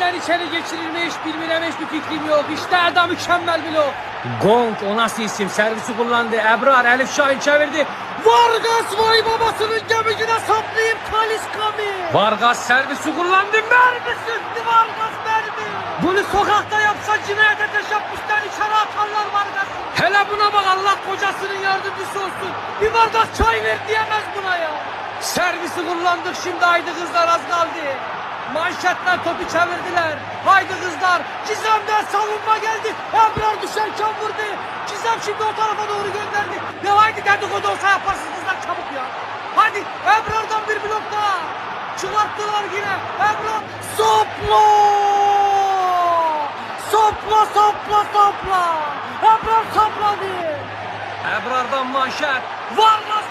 Neden içeri geçirilmiş bilmem hiçbir fikrim yok. İşte Eda mükemmel blok. Gong o nasıl isim? Servisi kullandı. Ebrar Elif Şahin çevirdi. Vargas vay babasının gemicine saplayıp Taliska mı? Vargas servisi kullandı. Mermi sıktı Vargas mermi. Bunu sokakta yapsa cinayete teşebbüsten içeri atarlar Vargas'ı. Hele buna bak Allah kocasının yardımcısı olsun. Bir bardak çay ver diyemez buna ya. Servisi kullandık şimdi haydi kızlar az kaldı. Manşetler topu çevirdiler. Haydi kızlar. Gizem'den savunma geldi. Ebrar düşerken vurdu. Gizem şimdi o tarafa doğru gönderdi. Ne haydi dedikodu olsa yaparsınız kızlar çabuk ya. Hadi Ebrar'dan bir blok daha. Çıkarttılar yine. Ebrar sopla. Sopla sopla sopla. Ebrar sopladı. Ebrar'dan manşet. Vargas